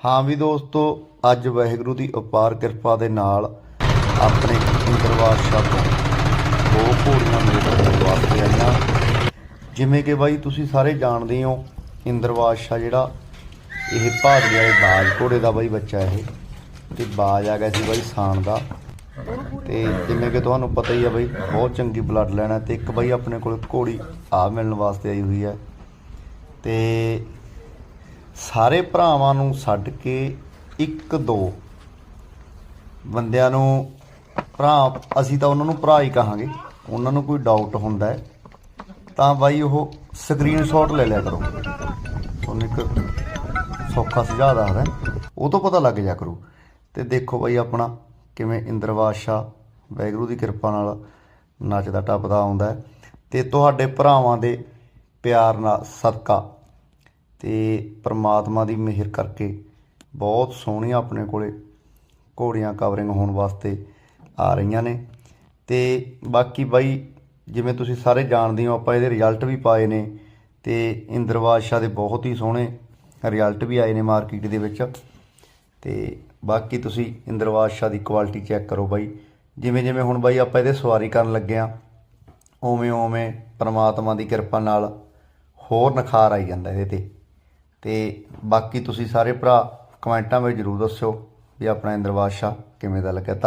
ਹਾਂ ਵੀ ਦੋਸਤੋ, ਅੱਜ ਵਾਹਿਗੁਰੂ ਦੀ ਅਪਾਰ ਕਿਰਪਾ ਦੇ ਨਾਲ ਆਪਣੇ ਇੰਦਰਵਾਰ ਤੋਂ ਦੋ ਘੋੜੀਆਂ ਮੇਰੇ ਕੋਲ ਵਾਸਤੇ ਆਈਆਂ। ਜਿਵੇਂ ਕਿ ਬਾਈ ਤੁਸੀਂ ਸਾਰੇ ਜਾਣਦੇ ਹੋ ਇੰਦਰਵਾਰ ਸ਼ਾ ਜਿਹੜਾ ਇਹ ਭਾਗੜੇ ਵਾਲੇ ਬਾਜ ਘੋੜੇ ਦਾ ਬਾਈ ਬੱਚਾ ਇਹ, ਤੇ ਬਾਜ ਆ ਗਿਆ ਸੀ ਬਾਈ ਸਾਨ ਦਾ। ਤੇ ਜਿਵੇਂ ਕਿ ਤੁਹਾਨੂੰ ਪਤਾ ਹੀ ਆ ਬਾਈ, ਬਹੁਤ ਚੰਗੀ ਬਲੱਡ ਲੈਣਾ ਤੇ ਇੱਕ ਬਾਈ ਆਪਣੇ ਕੋਲ ਘੋੜੀ ਆ ਮਿਲਣ ਵਾਸਤੇ ਆਈ ਹੋਈ ਹੈ ਤੇ ਸਾਰੇ ਭਰਾਵਾਂ ਨੂੰ ਛੱਡ ਕੇ ਇੱਕ ਦੋ ਬੰਦਿਆਂ ਨੂੰ ਭਰਾ, ਅਸੀਂ ਤਾਂ ਉਹਨਾਂ ਨੂੰ ਭਰਾ ਹੀ ਕਹਾਂਗੇ। ਉਹਨਾਂ ਨੂੰ ਕੋਈ ਡਾਊਟ ਹੁੰਦਾ ਹੈ, ਤਾਂ ਬਾਈ ਉਹ ਸਕਰੀਨਸ਼ਾਟ ਲੈ ਲਿਆ ਕਰੋ। ਤੁਹਾਨੂੰ ਇੱਕ ਸੌਖਾ ਸੁਝਾਅ ਦੱਸਦਾ ਉਹ ਤੋਂ ਪਤਾ ਲੱਗ ਜਾ ਕਰੂ। ਤੇ ਦੇਖੋ ਬਾਈ ਆਪਣਾ ਕਿਵੇਂ ਇੰਦਰਵਾਸ ਸ਼ਾਹ ਵੈਗਰੂ ਦੀ ਕਿਰਪਾ ਨਾਲ ਨੱਚਦਾ, ਟੱਪਦਾ ਆਉਂਦਾ ਹੈ। ਤੇ ਤੁਹਾਡੇ ਭਰਾਵਾਂ ਦੇ ਪਿਆਰ ਨਾਲ ਸਦਕਾ। ਤੇ ਪ੍ਰਮਾਤਮਾ ਦੀ ਮਿਹਰ ਕਰਕੇ ਬਹੁਤ ਸੋਹਣੀਆਂ ਆਪਣੇ ਕੋਲੇ ਘੋੜੀਆਂ ਕਵਰਿੰਗ ਹੋਣ ਵਾਸਤੇ ਆ ਰਹੀਆਂ ਨੇ। ਤੇ ਬਾਕੀ ਬਾਈ, ਜਿਵੇਂ ਤੁਸੀਂ ਸਾਰੇ ਜਾਣਦੇ ਹੋ, ਆਪਾਂ ਇਹਦੇ ਰਿਜ਼ਲਟ ਵੀ ਪਾਏ ਨੇ ਤੇ ਇੰਦਰਵਾਜ ਸ਼ਾਹ ਦੇ ਬਹੁਤ ਹੀ ਸੋਹਣੇ ਰਿਜ਼ਲਟ ਵੀ ਆਏ ਨੇ ਮਾਰਕੀਟ ਦੇ ਵਿੱਚ। ਤੇ ਬਾਕੀ ਤੁਸੀਂ ਇੰਦਰਵਾਜ ਸ਼ਾਹ ਦੀ ਕੁਆਲਿਟੀ ਚੈੱਕ ਕਰੋ ਬਾਈ। ਜਿਵੇਂ ਜਿਵੇਂ ਹੁਣ ਬਾਈ ਆਪਾਂ ਇਹਦੇ ਸਵਾਰੀ ਕਰਨ ਲੱਗੇ ਆ ਉਵੇਂ ਉਵੇਂ ਪ੍ਰਮਾਤਮਾ ਦੀ ਕਿਰਪਾ ਨਾਲ ਹੋਰ ਨਖਾਰ ਆਈ ਜਾਂਦਾ ਇਹਦੇ ਤੇ। ਤੇ ਬਾਕੀ ਤੁਸੀਂ ਸਾਰੇ ਭਰਾ ਕਮੈਂਟਾਂ ਵਿੱਚ ਜਰੂਰ ਦੱਸਿਓ ਵੀ ਆਪਣਾ ਇੰਦਰਵਾਜ ਸ਼ਾਹ ਕਿਵੇਂ ਦਾ ਲੱਗਿਆ। ਤਾਂ